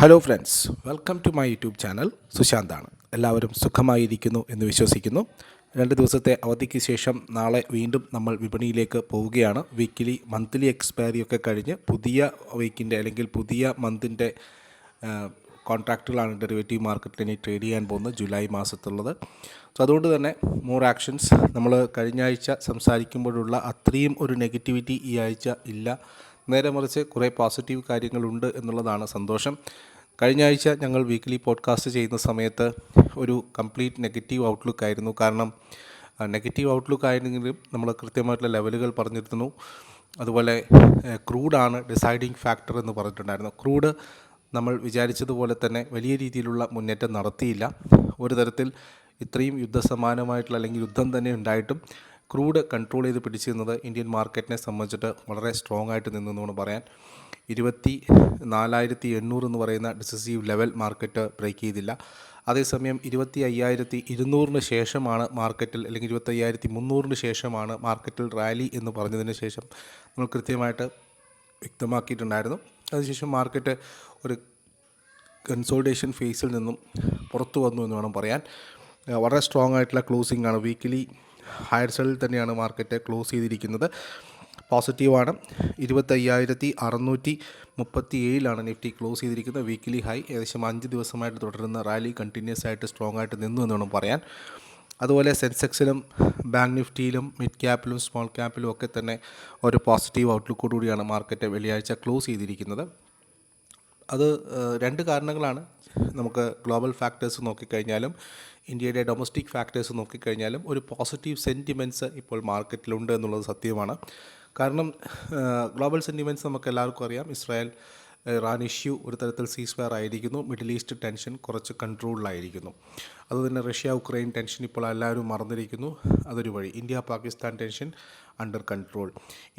Hello friends welcome to my YouTube channel സുശാന്താണ്. എല്ലാവരും സുഖമായിരിക്കുന്നു എന്ന് വിശ്വസിക്കുന്നു. രണ്ട് ദിവസത്തെ അവധിക്ക് ശേഷം നാളെ വീണ്ടും നമ്മൾ വിപണിയിലേക്ക് പോവുകയാണ്. വീക്കിലി മന്ത്ലി എക്സ്പയറി ഒക്കെ കഴിഞ്ഞ് പുതിയ വീക്കിന്റെ അല്ലെങ്കിൽ പുതിയ മന്തിന്റെ കോൺട്രാക്റ്റുകളാണ് ഡെറിവേറ്റീവ് മാർക്കറ്റിൽ ഇനി ട്രേഡ് ചെയ്യാൻ പോകുന്നത് ജൂലൈ മാസത്തുള്ളത്. സോ അതുകൊണ്ട് തന്നെ മോർ ആക്ഷൻസ് നമ്മൾ കഴിഞ്ഞ ആഴ്ച സംസാരിക്കുമ്പോഴുള്ള അത്രയും ഒരു നെഗറ്റിവിറ്റി ഈ ആഴ്ച ഇല്ല. നേരെ മറിച്ച് കുറേ പോസിറ്റീവ് കാര്യങ്ങളുണ്ട് എന്നുള്ളതാണ് സന്തോഷം. കഴിഞ്ഞ ആഴ്ച ഞങ്ങൾ വീക്കിലി പോഡ്കാസ്റ്റ് ചെയ്യുന്ന സമയത്ത് ഒരു കംപ്ലീറ്റ് നെഗറ്റീവ് ഔട്ട്ലുക്ക് ആയിരുന്നു. കാരണം നെഗറ്റീവ് ഔട്ട്ലുക്ക് ആയിരുന്നെങ്കിലും നമ്മൾ കൃത്യമായിട്ടുള്ള ലെവലുകൾ പറഞ്ഞിരുന്നു. അതുപോലെ ക്രൂഡാണ് ഡിസൈഡിങ് ഫാക്ടർ എന്ന് പറഞ്ഞിട്ടുണ്ടായിരുന്നു. ക്രൂഡ് നമ്മൾ വിചാരിച്ചതുപോലെ തന്നെ വലിയ രീതിയിലുള്ള മുന്നേറ്റം നടത്തിയില്ല. ഒരു തരത്തിൽ ഇത്രയും യുദ്ധസമാനമായിട്ടുള്ള അല്ലെങ്കിൽ യുദ്ധം തന്നെ ഉണ്ടായിട്ടും ക്രൂഡ് കൺട്രോൾ ചെയ്ത് പിടിച്ചിരുന്നത് ഇന്ത്യൻ മാർക്കറ്റിനെ സംബന്ധിച്ചിട്ട് വളരെ സ്ട്രോങ് ആയിട്ട് നിന്നു എന്ന് പറയാൻ. ഇരുപത്തി നാലായിരത്തി എണ്ണൂറ് എന്ന് പറയുന്ന ഡിസിസീവ് ലെവൽ മാർക്കറ്റ് ബ്രേക്ക് ചെയ്തില്ല. അതേസമയം ഇരുപത്തി അയ്യായിരത്തി ഇരുന്നൂറിന് ശേഷമാണ് മാർക്കറ്റിൽ അല്ലെങ്കിൽ ഇരുപത്തി അയ്യായിരത്തി മുന്നൂറിന് ശേഷമാണ് മാർക്കറ്റിൽ റാലി എന്ന് പറഞ്ഞതിന് ശേഷം നമ്മൾ കൃത്യമായിട്ട് വ്യക്തമാക്കിയിട്ടുണ്ടായിരുന്നു. അതിനുശേഷം മാർക്കറ്റ് ഒരു കൺസോൾട്ടേഷൻ ഫേസിൽ നിന്നും പുറത്തു വന്നു എന്ന് വേണം പറയാൻ. വളരെ സ്ട്രോങ് ആയിട്ടുള്ള ക്ലോസിംഗ് ആണ്. വീക്കിലി ഹയർ സെല്ലിൽ തന്നെയാണ് മാർക്കറ്റ് ക്ലോസ് ചെയ്തിരിക്കുന്നത്. പോസിറ്റീവാണ്. ഇരുപത്തയ്യായിരത്തി അറുന്നൂറ്റി മുപ്പത്തി ഏഴിലാണ് നിഫ്റ്റി ക്ലോസ് ചെയ്തിരിക്കുന്നത്. Weekly high. ഏകദേശം അഞ്ച് ദിവസമായിട്ട് തുടരുന്ന റാലി കണ്ടിന്യൂസ് ആയിട്ട് സ്ട്രോങ് ആയിട്ട് നിന്നു എന്ന് വേണം പറയാൻ. അതുപോലെ സെൻസെക്സിലും ബാങ്ക് നിഫ്റ്റിയിലും മിഡ് ക്യാപ്പിലും സ്മോൾ ക്യാപ്പിലും ഒക്കെ തന്നെ ഒരു പോസിറ്റീവ് ഔട്ട്ലുക്കോടുകൂടിയാണ് മാർക്കറ്റ് വെള്ളിയാഴ്ച ക്ലോസ് ചെയ്തിരിക്കുന്നത്. അത് രണ്ട് കാരണങ്ങളാണ് നമുക്ക് ഗ്ലോബൽ ഫാക്ടേഴ്സ് നോക്കിക്കഴിഞ്ഞാലും ഇന്ത്യയുടെ ഡൊമസ്റ്റിക് ഫാക്ടേഴ്സ് നോക്കിക്കഴിഞ്ഞാലും ഒരു പോസിറ്റീവ് സെന്റിമെന്റ്സ് ഇപ്പോൾ മാർക്കറ്റിലുണ്ട് എന്നുള്ളത് സത്യമാണ്. കാരണം ഗ്ലോബൽ സെന്റിമെന്റ്സ് നമുക്ക് എല്ലാവർക്കും അറിയാം. ഇസ്രായേൽ ഇറാൻ ഇഷ്യൂ ഒരു തരത്തിൽ സീസ് ഫയർ ആയിരിക്കുന്നു. മിഡിൽ ഈസ്റ്റ് ടെൻഷൻ കുറച്ച് കൺട്രോളിലായിരിക്കുന്നു അതുതന്നെ റഷ്യ ഉക്രൈൻ ടെൻഷൻ ഇപ്പോൾ എല്ലാവരും മറന്നിരിക്കുന്നു. അതൊരു വഴി. India Pakistan tension under control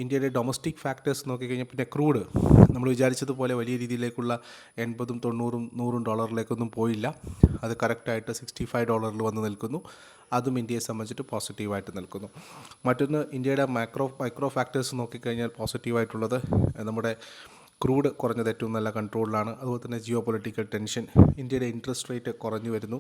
ഇന്ത്യയുടെ ഡൊമസ്റ്റിക് ഫാക്ടേഴ്സ് നോക്കിക്കഴിഞ്ഞാൽ പിന്നെ ക്രൂഡ് നമ്മൾ വിചാരിച്ചതുപോലെ വലിയ രീതിയിലേക്കുള്ള എൺപതും തൊണ്ണൂറും നൂറും ഡോളറിലേക്കൊന്നും പോയില്ല. അത് കറക്റ്റായിട്ട് സിക്സ്റ്റി ഫൈവ് ഡോളറിൽ വന്ന് നിൽക്കുന്നു. അതും ഇന്ത്യയെ സംബന്ധിച്ചിട്ട് പോസിറ്റീവായിട്ട് നിൽക്കുന്നു. മറ്റൊന്ന് ഇന്ത്യയുടെ മൈക്രോ മൈക്രോ ഫാക്ടേഴ്സ് നോക്കിക്കഴിഞ്ഞാൽ പോസിറ്റീവായിട്ടുള്ളത് നമ്മുടെ ക്രൂഡ് കുറഞ്ഞത് ഏറ്റവും നല്ല കൺട്രോളിലാണ് അതുപോലെ തന്നെ ജിയോ പൊളിറ്റിക്കൽ ടെൻഷൻ ഇന്ത്യയുടെ ഇൻട്രസ്റ്റ് റേറ്റ് കുറഞ്ഞു വരുന്നു.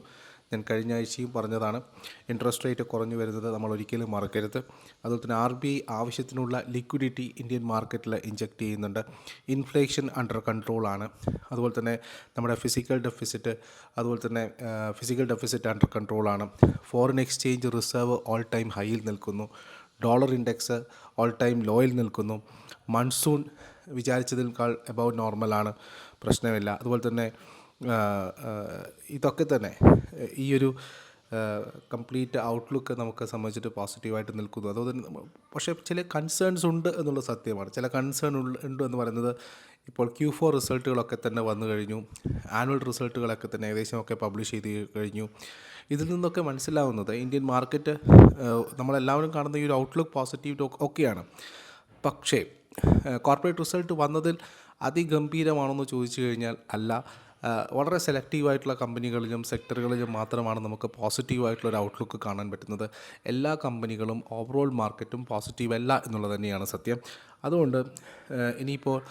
ഞാൻ കഴിഞ്ഞ ആഴ്ചയും പറഞ്ഞതാണ് ഇൻട്രസ്റ്റ് റേറ്റ് കുറഞ്ഞു വരുന്നത് നമ്മൾ ഒരിക്കലും മറക്കരുത്. അതുപോലെ തന്നെ ആർ ബി ഐ ആവശ്യത്തിനുള്ള ലിക്വിഡിറ്റി ഇന്ത്യൻ മാർക്കറ്റിൽ ഇഞ്ചെക്ട് ചെയ്യുന്നുണ്ട്. ഇൻഫ്ലേഷൻ അണ്ടർ കൺട്രോളാണ് അതുപോലെ തന്നെ നമ്മുടെ ഫിസിക്കൽ ഡെഫിസിറ്റ് അതുപോലെ തന്നെ physical deficit under കൺട്രോളാണ് foreign exchange reserve all time ഹൈയിൽ നിൽക്കുന്നു. ഡോളർ ഇൻഡെക്സ് ഓൾ ടൈം ലോയിൽ നിൽക്കുന്നു. മൺസൂൺ വിചാരിച്ചതിനേക്കാൾ എബവ് നോർമലാണ് പ്രശ്നമില്ല. അതുപോലെ തന്നെ ഇതൊക്കെ തന്നെ. ഈ ഒരു കംപ്ലീറ്റ് ഔട്ട്ലുക്ക് നമുക്ക് സംബന്ധിച്ചിട്ട് പോസിറ്റീവായിട്ട് നിൽക്കുന്നു. അതുപോലെ തന്നെ പക്ഷേ ചില കൺസേൺസ് ഉണ്ട് എന്നുള്ള സത്യമാണ്. ചില കൺസേൺ ഉണ്ട് എന്ന് പറയുന്നത് ഇപ്പോൾ ക്യൂ ഫോർ റിസൾട്ടുകളൊക്കെ തന്നെ വന്നു കഴിഞ്ഞു. ആനുവൽ റിസൾട്ടുകളൊക്കെ തന്നെ ഏകദേശമൊക്കെ പബ്ലിഷ് ചെയ്ത് കഴിഞ്ഞു. ഇതിൽ നിന്നൊക്കെ മനസ്സിലാവുന്നത് ഇന്ത്യൻ മാർക്കറ്റ് നമ്മളെല്ലാവരും കാണുന്ന ഈ ഒരു ഔട്ട്ലുക്ക് പോസിറ്റീവ് ഒക്കെയാണ്. പക്ഷേ കോർപ്പറേറ്റ് റിസൾട്ട് വന്നതിൽ അതിഗംഭീരമാണെന്ന് ചോദിച്ചു കഴിഞ്ഞാൽ അല്ല. വളരെ സെലക്റ്റീവായിട്ടുള്ള കമ്പനികളിലും സെക്ടറുകളിലും മാത്രമാണ് നമുക്ക് പോസിറ്റീവായിട്ടുള്ള ഒരു ഔട്ട്ലുക്ക് കാണാൻ പറ്റുന്നത്. എല്ലാ കമ്പനികളും ഓവറോൾ മാർക്കറ്റും പോസിറ്റീവ് അല്ല എന്നുള്ളത് തന്നെയാണ് സത്യം. അതുകൊണ്ട് ഇനിയിപ്പോൾ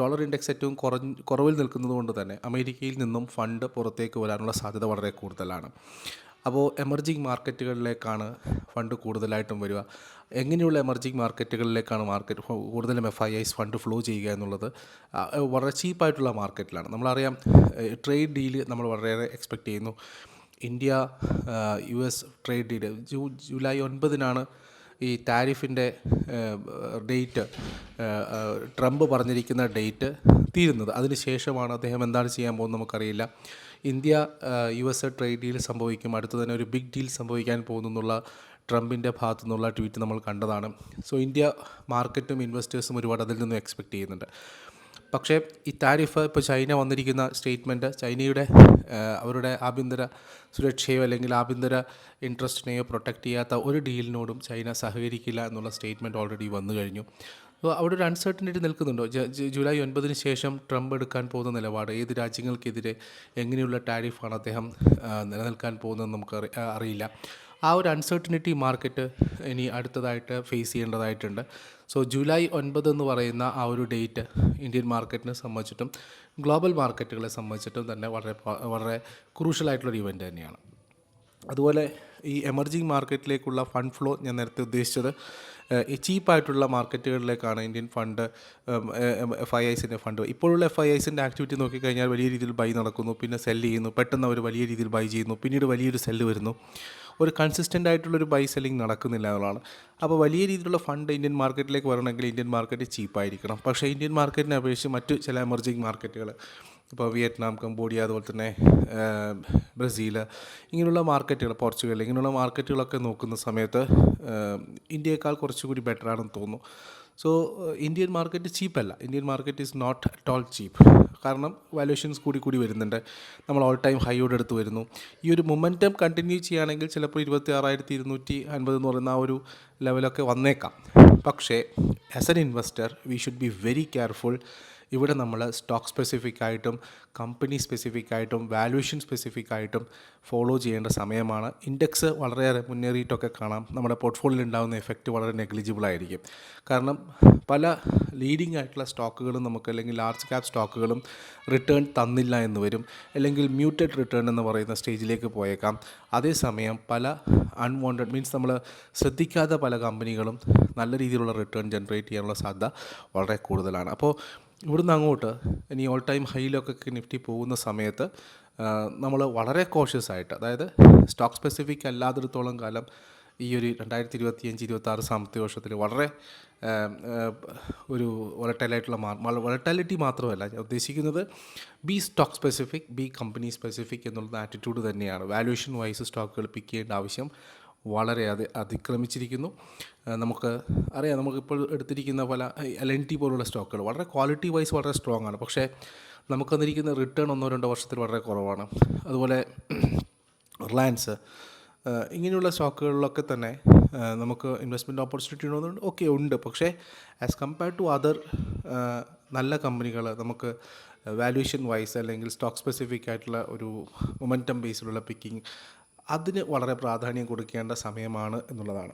ഡോളർ ഇൻഡെക്സ് ഏറ്റവും കുറഞ്ഞ് കുറവിൽ നിൽക്കുന്നത് കൊണ്ട് തന്നെ അമേരിക്കയിൽ നിന്നും ഫണ്ട് പുറത്തേക്ക് വരാനുള്ള സാധ്യത വളരെ കൂടുതലാണ്. അപ്പോൾ എമർജിങ് മാർക്കറ്റുകളിലേക്കാണ് ഫണ്ട് കൂടുതലായിട്ടും വരിക. എങ്ങനെയുള്ള എമർജിങ് മാർക്കറ്റുകളിലേക്കാണ് മാർക്കറ്റ് കൂടുതലും F I Is fund flow ചെയ്യുക എന്നുള്ളത് വളരെ ചീപ്പായിട്ടുള്ള മാർക്കറ്റിലാണ്. നമ്മളറിയാം ട്രേഡ് ഡീൽ നമ്മൾ വളരെയേറെ എക്സ്പെക്റ്റ് ചെയ്യുന്നു. India U S trade deal ജൂ ജൂലൈ ഒൻപതിനാണ് ഈ താരിഫിന്റെ ഡേറ്റ് ട്രംപ് പറഞ്ഞിരിക്കുന്ന ഡേറ്റ് തീരുന്നത്. അതിന് ശേഷമാണ് അദ്ദേഹം എന്താണ് ചെയ്യാൻ പോകുന്നത് നമുക്കറിയില്ല. India U S trade deal സംഭവിക്കും. അടുത്ത് തന്നെ ഒരു ബിഗ് ഡീൽ സംഭവിക്കാൻ പോകുന്നു എന്നുള്ള ട്രംപിന്റെ ഭാഗത്തു നിന്നുള്ള ട്വീറ്റ് നമ്മൾ കണ്ടതാണ്. സോ ഇന്ത്യ മാർക്കറ്റും ഇൻവെസ്റ്റേഴ്സും ഒരുപാട് അതിൽ നിന്നും എക്സ്പെക്റ്റ് ചെയ്യുന്നുണ്ട്. പക്ഷേ ഈ താരിഫ് ഇപ്പോൾ ചൈന വന്നിരിക്കുന്ന സ്റ്റേറ്റ്മെന്റ് ചൈനയുടെ അവരുടെ ആഭ്യന്തര സുരക്ഷയോ അല്ലെങ്കിൽ ആഭ്യന്തര ഇൻട്രസ്റ്റിനെയോ പ്രൊട്ടക്റ്റ് ചെയ്യാത്ത ഒരു ഡീലിനോടും ചൈന സഹകരിക്കില്ല എന്നുള്ള സ്റ്റേറ്റ്മെന്റ് ഓൾറെഡി വന്നു കഴിഞ്ഞു. അവിടെ ഒരു അൺസർട്ടനിറ്റി നിൽക്കുന്നുണ്ടോ? ജൂലൈ ഒൻപതിന് ശേഷം ട്രംപ് എടുക്കാൻ പോകുന്ന നിലപാട് ഏത് രാജ്യങ്ങൾക്കെതിരെ എങ്ങനെയുള്ള ടാരിഫാണ് അദ്ദേഹം നിലനിൽക്കാൻ പോകുന്നതെന്ന് നമുക്ക് അറിയില്ല. ആ ഒരു അൺസർട്ടനിറ്റി മാർക്കറ്റ് ഇനി അടുത്തതായിട്ട് ഫേസ് ചെയ്യേണ്ടതായിട്ടുണ്ട്. സോ ജൂലൈ ഒൻപത് എന്ന് പറയുന്ന ആ ഒരു ഡേറ്റ് ഇന്ത്യൻ മാർക്കറ്റിനെ സംബന്ധിച്ചിട്ടും ഗ്ലോബൽ മാർക്കറ്റുകളെ സംബന്ധിച്ചിട്ടും തന്നെ വളരെ വളരെ ക്രൂഷ്യലായിട്ടുള്ളൊരു ഇവന്റ് തന്നെയാണ്. അതുപോലെ ഈ എമർജിങ് മാർക്കറ്റിലേക്കുള്ള ഫണ്ട് ഫ്ലോ ഞാൻ നേരത്തെ ഉദ്ദേശിച്ചത് ചീപ്പായിട്ടുള്ള മാർക്കറ്റുകളിലേക്കാണ് ഇന്ത്യൻ ഫണ്ട് എഫ് ഐ ഐസിന്റെ ഫണ്ട്. ഇപ്പോഴുള്ള എഫ് ഐ ഐസിന്റെ ആക്ടിവിറ്റി നോക്കിക്കഴിഞ്ഞാൽ വലിയ രീതിയിൽ ബൈ നടക്കുന്നു പിന്നെ സെൽ ചെയ്യുന്നു പെട്ടെന്ന് അവർ വലിയ രീതിയിൽ ബൈ ചെയ്യുന്നു പിന്നീട് വലിയൊരു സെല്ല് വരുന്നു. ഒരു കൺസിസ്റ്റന്റ് ആയിട്ടുള്ളൊരു ബൈ സെല്ലിംഗ് നടക്കുന്നില്ല എന്നുള്ളതാണ്. അപ്പോൾ വലിയ രീതിയിലുള്ള ഫണ്ട് ഇന്ത്യൻ മാർക്കറ്റിലേക്ക് വരണമെങ്കിൽ ഇന്ത്യൻ മാർക്കറ്റ് ചീപ്പായിരിക്കണം പക്ഷേ ഇന്ത്യൻ മാർക്കറ്റിനെ അപേക്ഷിച്ച് മറ്റ് ചില എമർജിങ് മാർക്കറ്റുകൾ ഇപ്പോൾ വിയറ്റ്നാം കംബോഡിയ അതുപോലെ തന്നെ ബ്രസീൽ ഇങ്ങനെയുള്ള മാർക്കറ്റുകൾ പോർച്ചുഗൽ ഇങ്ങനെയുള്ള മാർക്കറ്റുകളൊക്കെ നോക്കുന്ന സമയത്ത് ഇന്ത്യയേക്കാൾ കുറച്ചുകൂടി ബെറ്റർ ആണെന്ന് തോന്നുന്നു. So Indian market ചീപ്പല്ല Indian market is not at all cheap കാരണം വാല്യുവേഷൻസ് കൂടി കൂടി വരുന്നുണ്ട്. നമ്മൾ ഓൾ ടൈം ഹൈയോട് എടുത്ത് വരുന്നു. ഈ ഒരു മൊമെന്റം കണ്ടിന്യൂ ചെയ്യുകയാണെങ്കിൽ ചിലപ്പോൾ ഇരുപത്തി ആറായിരത്തി ഇരുന്നൂറ്റി അൻപത് എന്ന് പറയുന്ന ആ ഒരു ലെവലൊക്കെ വന്നേക്കാം. പക്ഷേ as an investor we should be very careful ഇവിടെ നമ്മൾ സ്റ്റോക്ക് സ്പെസിഫിക് ആയിട്ടും കമ്പനി സ്പെസിഫിക് ആയിട്ടും വാല്യുവേഷൻ സ്പെസിഫിക് ആയിട്ടും ഫോളോ ചെയ്യേണ്ട സമയമാണ്. ഇൻഡെക്സ് വളരെയേറെ മുന്നേറിയിട്ടൊക്കെ കാണാം. നമ്മുടെ പോർട്ട്ഫോളിയോയിൽ ഉണ്ടാകുന്ന എഫക്റ്റ് വളരെ നെഗ്ലിജിബിൾ ആയിരിക്കും. കാരണം പല ലീഡിംഗ് ആയിട്ടുള്ള സ്റ്റോക്കുകളും നമുക്ക് അല്ലെങ്കിൽ ലാർജ് ക്യാപ് സ്റ്റോക്കുകളും റിട്ടേൺ തന്നില്ല എന്ന് വരും. അല്ലെങ്കിൽ മ്യൂട്ടഡ് റിട്ടേൺ എന്ന് പറയുന്ന സ്റ്റേജിലേക്ക് പോയേക്കാം. അതേസമയം പല അൺവാണ്ടഡ് മീൻസ് നമ്മൾ ശ്രദ്ധിക്കാത്ത പല കമ്പനികളും നല്ല രീതിയിലുള്ള റിട്ടേൺ ജനറേറ്റ് ചെയ്യാനുള്ള സാധ്യത വളരെ കൂടുതലാണ്. അപ്പോൾ ഇവിടുന്ന് അങ്ങോട്ട് ഇനി ഓൾ ടൈം ഹൈയിലൊക്കെ നിഫ്റ്റി പോകുന്ന സമയത്ത് നമ്മൾ വളരെ കോഷ്യസ് ആയിട്ട് അതായത് സ്റ്റോക്ക് സ്പെസിഫിക് അല്ലാത്തിടത്തോളം കാലം ഈ ഒരു രണ്ടായിരത്തി ഇരുപത്തി അഞ്ച് ഇരുപത്തി ആറ് സാമ്പത്തിക വർഷത്തിൽ വളരെ ഒരു വൊളറ്റൈലായിട്ടുള്ള മാർ വൊളറ്റാലിറ്റി മാത്രമല്ല ഞാൻ ഉദ്ദേശിക്കുന്നത് be stock specific be company specific എന്നുള്ള ആറ്റിറ്റ്യൂഡ് തന്നെയാണ്. വാല്യുവേഷൻ വൈസ് സ്റ്റോക്കുകൾ പിക്ക് ചെയ്യേണ്ട ആവശ്യം വളരെ അത് അതിക്രമിച്ചിരിക്കുന്നു. നമുക്ക് അറിയാം നമുക്കിപ്പോൾ എടുത്തിരിക്കുന്ന പല എൽ എൻ ടി പോലുള്ള സ്റ്റോക്കുകൾ വളരെ ക്വാളിറ്റി വൈസ് വളരെ സ്ട്രോങ് ആണ്. പക്ഷേ നമുക്ക് തന്നിരിക്കുന്ന റിട്ടേൺ ഒന്നോ രണ്ടോ വർഷത്തിൽ വളരെ കുറവാണ്. അതുപോലെ റിലയൻസ് ഇങ്ങനെയുള്ള സ്റ്റോക്കുകളിലൊക്കെ തന്നെ നമുക്ക് ഇൻവെസ്റ്റ്മെന്റ് ഓപ്പർച്യൂണിറ്റി ഉണ്ടോ ഓക്കെ ഉണ്ട്. പക്ഷേ ആസ് കമ്പയർഡ് ടു അതർ നല്ല കമ്പനികൾ നമുക്ക് വാല്യുവേഷൻ വൈസ് അല്ലെങ്കിൽ സ്റ്റോക്ക് സ്പെസിഫിക് ആയിട്ടുള്ള ഒരു മൊമെന്റം ബേസിലുള്ള പിക്കിംഗ് അതിന് വളരെ പ്രാധാന്യം കൊടുക്കേണ്ട സമയമാണ് എന്നുള്ളതാണ്.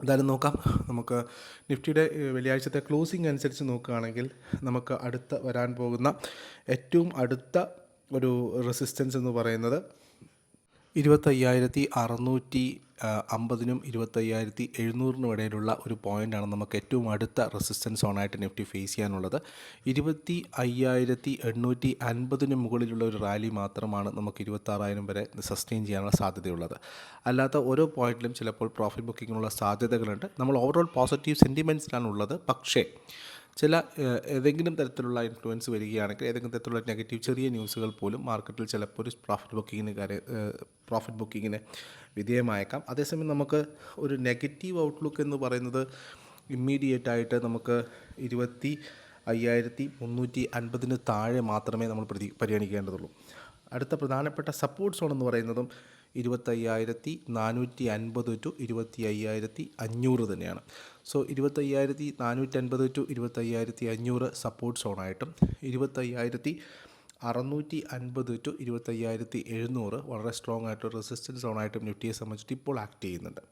എന്തായാലും നോക്കാം. നമുക്ക് നിഫ്റ്റിയുടെ വെള്ളിയാഴ്ചത്തെ ക്ലോസിംഗ് അനുസരിച്ച് നോക്കുകയാണെങ്കിൽ നമുക്ക് അടുത്ത വരാൻ പോകുന്ന ഏറ്റവും അടുത്ത ഒരു റെസിസ്റ്റൻസ് എന്ന് പറയുന്നത് ഇരുപത്തയ്യായിരത്തി അറുന്നൂറ്റി അമ്പതിനും ഇരുപത്തയ്യായിരത്തി എഴുന്നൂറിനും ഇടയിലുള്ള ഒരു പോയിന്റാണ് നമുക്ക് ഏറ്റവും അടുത്ത റെസിസ്റ്റൻസ് സോണായിട്ട് നിഫ്റ്റി ഫേസ് ചെയ്യാനുള്ളത്. ഇരുപത്തി അയ്യായിരത്തി എണ്ണൂറ്റി അൻപതിന് മുകളിലുള്ള ഒരു റാലി മാത്രമാണ് നമുക്ക് ഇരുപത്താറായിരം വരെ സസ്റ്റെയിൻ ചെയ്യാനുള്ള സാധ്യതയുള്ളത്. അല്ലാത്ത ഓരോ പോയിന്റിലും ചിലപ്പോൾ പ്രോഫിറ്റ് ബുക്കിങ്ങിനുള്ള സാധ്യതകളുണ്ട്. നമ്മൾ ഓവറോൾ പോസിറ്റീവ് സെന്റിമെന്റ്സിലാണ് ഉള്ളത് പക്ഷേ ചില ഏതെങ്കിലും തരത്തിലുള്ള ഇൻഫ്ലുവൻസ് വരികയാണെങ്കിൽ ഏതെങ്കിലും തരത്തിലുള്ള നെഗറ്റീവ് ചെറിയ ന്യൂസുകൾ പോലും മാർക്കറ്റിൽ ചിലപ്പോൾ ഒരു പ്രോഫിറ്റ് ബുക്കിങ്ങിന് കാര്യം പ്രോഫിറ്റ് ബുക്കിങ്ങിന് വിധേയമായേക്കാം. അതേസമയം നമുക്ക് ഒരു നെഗറ്റീവ് ഔട്ട്ലുക്ക് എന്ന് പറയുന്നത് ഇമ്മീഡിയറ്റ് ആയിട്ട് നമുക്ക് ഇരുപത്തി അയ്യായിരത്തി മുന്നൂറ്റി അൻപതിന് താഴെ മാത്രമേ നമ്മൾ പ്രതി പരിഗണിക്കേണ്ടതുള്ളൂ. അടുത്ത പ്രധാനപ്പെട്ട സപ്പോർട്ട് സോൺ എന്ന് പറയുന്നതും ഇരുപത്തയ്യായിരത്തി നാനൂറ്റി അൻപത് ടു ഇരുപത്തി അയ്യായിരത്തി അഞ്ഞൂറ് തന്നെയാണ്. സോ ഇരുപത്തയ്യായിരത്തി നാനൂറ്റി അൻപത് ടു ഇരുപത്തയ്യായിരത്തി അഞ്ഞൂറ് സപ്പോർട്ട് സോണായിട്ടും ഇരുപത്തയ്യായിരത്തി അറുന്നൂറ്റി അൻപത് ടു ഇരുപത്തയ്യായിരത്തി എഴുന്നൂറ് വളരെ സ്ട്രോങ് ആയിട്ട് റെസിസ്റ്റൻസ് സോണായിട്ടും നിഫ്റ്റിയെ സംബന്ധിച്ചിട്ട് ഇപ്പോൾ ആക്ട് ചെയ്യുന്നുണ്ട്.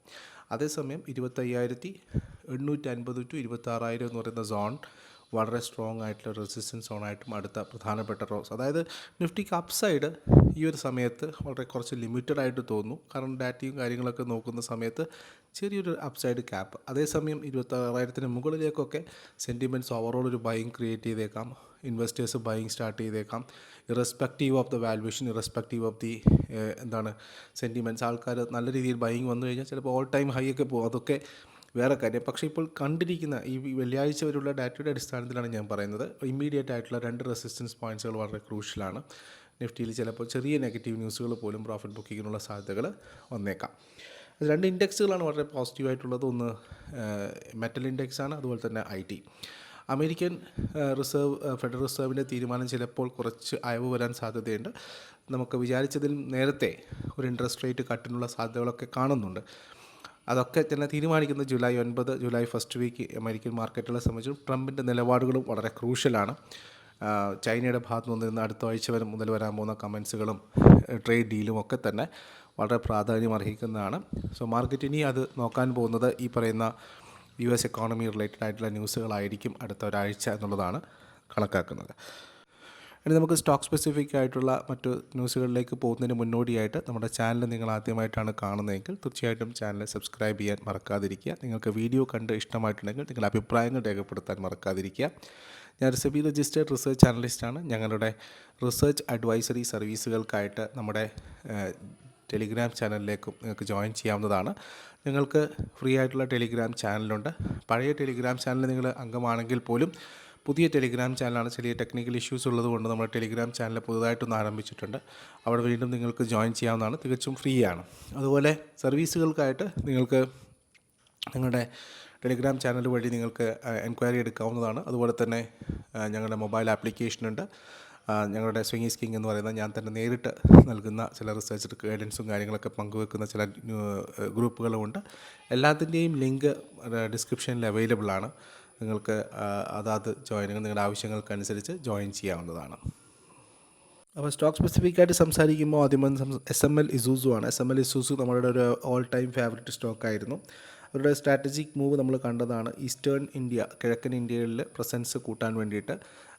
അതേസമയം ഇരുപത്തയ്യായിരത്തി എണ്ണൂറ്റി അൻപത് ടു ഇരുപത്താറായിരം എന്ന് പറയുന്ന സോൺ വളരെ സ്ട്രോങ് ആയിട്ടുള്ള റെസിസ്റ്റൻസ് സോണായിട്ടും അടുത്ത പ്രധാനപ്പെട്ട റോസ് അതായത് നിഫ്റ്റിക്ക് അപ്സൈഡ് ഈ ഒരു സമയത്ത് വളരെ കുറച്ച് ലിമിറ്റഡ് ആയിട്ട് തോന്നുന്നു. കാരണം ഡാറ്റയും കാര്യങ്ങളൊക്കെ നോക്കുന്ന സമയത്ത് ചെറിയൊരു അപ്സൈഡ് ക്യാപ്പ് അതേസമയം ഇരുപത്താറായിരത്തിന് മുകളിലേക്കൊക്കെ സെന്റിമെന്റ്സ് ഓവറോൾ ഒരു ബൈങ് ക്രിയേറ്റ് ചെയ്തേക്കാം. ഇൻവെസ്റ്റേഴ്സ് ബൈങ് സ്റ്റാർട്ട് ചെയ്തേക്കാം. Irrespective of the valuation irrespective of the എന്താണ് സെന്റിമെന്റ്സ് ആൾക്കാർ നല്ല രീതിയിൽ ബൈങ് വന്നു കഴിഞ്ഞാൽ ചിലപ്പോൾ ഓൾ ടൈം ഹൈ ഒക്കെ പോകും. അതൊക്കെ വേറെ കാര്യം. പക്ഷേ ഇപ്പോൾ കണ്ടിരിക്കുന്ന ഈ വെള്ളിയാഴ്ച വരെയുള്ള ഡാറ്റയുടെ അടിസ്ഥാനത്തിലാണ് ഞാൻ പറയുന്നത്. ഇമ്മീഡിയറ്റ് ആയിട്ടുള്ള രണ്ട് റെസിസ്റ്റൻസ് പോയിന്റ്സുകൾ വളരെ ക്രൂഷ്യലാണ്. നിഫ്റ്റിയിൽ ചിലപ്പോൾ ചെറിയ നെഗറ്റീവ് ന്യൂസുകൾ പോലും പ്രോഫിറ്റ് ബുക്കിങ്ങിനുള്ള സാധ്യതകൾ വന്നേക്കാം. രണ്ട് ഇൻഡെക്സുകളാണ് വളരെ പോസിറ്റീവായിട്ടുള്ളത്. ഒന്ന് മെറ്റൽ ഇൻഡെക്സ് ആണ് അതുപോലെ തന്നെ I T. American reserve federal റിസർവിന്റെ തീരുമാനം ചിലപ്പോൾ കുറച്ച് അയവ് വരാൻ സാധ്യതയുണ്ട്. നമുക്ക് വിചാരിച്ചതിൽ നേരത്തെ ഒരു ഇൻട്രസ്റ്റ് റേറ്റ് കട്ടിനുള്ള സാധ്യതകളൊക്കെ കാണുന്നുണ്ട്. അതൊക്കെ തന്നെ തീരുമാനിക്കുന്നത് ജൂലൈ ഒൻപത് ജൂലൈ ഫസ്റ്റ് വീക്ക് അമേരിക്കൻ മാർക്കറ്റുകളെ സംബന്ധിച്ചും ട്രംപിന്റെ നിലപാടുകളും വളരെ ക്രൂഷ്യലാണ് ചൈനയുടെ ഭാഗത്ത് നിന്ന് അടുത്ത ആഴ്ച വരെ മുതൽ വരാൻ പോകുന്ന കമൻസുകളും ട്രേഡ് ഡീലും ഒക്കെ തന്നെ വളരെ പ്രാധാന്യം അർഹിക്കുന്നതാണ്. സോ മാർക്കറ്റ് ഇനി അത് നോക്കാൻ പോകുന്നത് ഈ പറയുന്ന യു എസ് എക്കോണമി റിലേറ്റഡ് ആയിട്ടുള്ള ന്യൂസുകളായിരിക്കും അടുത്ത ഒരാഴ്ച എന്നുള്ളതാണ് കണക്കാക്കുന്നത്. ഇനി നമുക്ക് സ്റ്റോക്ക് സ്പെസിഫിക് ആയിട്ടുള്ള മറ്റു ന്യൂസുകളിലേക്ക് പോകുന്നതിന് മുന്നോടിയായിട്ട് നമ്മുടെ ചാനൽ നിങ്ങൾ ആദ്യമായിട്ടാണ് കാണുന്നതെങ്കിൽ തീർച്ചയായിട്ടും ചാനൽ സബ്സ്ക്രൈബ് ചെയ്യാൻ മറക്കാതിരിക്കുക. നിങ്ങൾക്ക് വീഡിയോ കണ്ട് ഇഷ്ടമായിട്ടുണ്ടെങ്കിൽ നിങ്ങളുടെ അഭിപ്രായങ്ങൾ രേഖപ്പെടുത്താൻ മറക്കാതിരിക്കുക. ഞാൻ സബി രജിസ്റ്റേഡ് റിസർച്ച് അനലിസ്റ്റാണ് ഞങ്ങളുടെ റിസർച്ച് അഡ്വൈസറി സർവീസുകൾക്കായിട്ട് നമ്മുടെ ടെലിഗ്രാം ചാനലിലേക്കും നിങ്ങൾക്ക് ജോയിൻ ചെയ്യാവുന്നതാണ്. നിങ്ങൾക്ക് ഫ്രീ ആയിട്ടുള്ള ടെലിഗ്രാം ചാനലുണ്ട് പഴയ ടെലിഗ്രാം ചാനൽ നിങ്ങൾ അംഗമാണെങ്കിൽ പോലും പുതിയ ടെലിഗ്രാം ചാനലാണ് ചെറിയ ടെക്നിക്കൽ ഇഷ്യൂസ് ഉള്ളതുകൊണ്ട് നമ്മുടെ ടെലിഗ്രാം ചാനൽ പുതുതായിട്ടൊന്ന് ആരംഭിച്ചിട്ടുണ്ട്. അവിടെ വീണ്ടും നിങ്ങൾക്ക് ജോയിൻ ചെയ്യാവുന്നതാണ്. തികച്ചും ഫ്രീ ആണ്. അതുപോലെ സർവീസുകൾക്കായിട്ട് നിങ്ങൾക്ക് നിങ്ങളുടെ ടെലിഗ്രാം ചാനൽ വഴി നിങ്ങൾക്ക് എൻക്വയറി എടുക്കാവുന്നതാണ്. അതുപോലെ തന്നെ ഞങ്ങളുടെ മൊബൈൽ ആപ്ലിക്കേഷനുണ്ട് ഞങ്ങളുടെ സ്വിങ്ങി സ്കിങ് എന്ന് പറയുന്ന ഞാൻ തന്നെ നേരിട്ട് നൽകുന്ന ചില റിസർച്ച് ഗൈഡൻസും കാര്യങ്ങളൊക്കെ പങ്കുവെക്കുന്ന ചില ഗ്രൂപ്പുകളുമുണ്ട് എല്ലാത്തിന്റെയും ലിങ്ക് ഡിസ്ക്രിപ്ഷനിൽ അവൈലബിൾ ആണ്. നിങ്ങൾക്ക് അതാത് ജോയിനുകൾ നിങ്ങളുടെ ആവശ്യങ്ങൾക്കനുസരിച്ച് ജോയിൻ ചെയ്യാവുന്നതാണ്. അപ്പോൾ സ്റ്റോക്ക് സ്പെസിഫിക് ആയിട്ട് സംസാരിക്കുമ്പോൾ ആദ്യം എസ് എം എൽ ഇസൂസു ആണ്. എസ് എം എൽ ഇസൂസു നമ്മുടെ ഒരു ഓൾ ടൈം ഫേവററ്റ് സ്റ്റോക്ക് ആയിരുന്നു. അവരുടെ സ്ട്രാറ്റജിക് മൂവ് നമ്മൾ കണ്ടതാണ്. ഈസ്റ്റേൺ ഇന്ത്യ കിഴക്കൻ ഇന്ത്യയിൽ പ്രസൻസ് കൂട്ടാൻ വേണ്ടിയിട്ട്.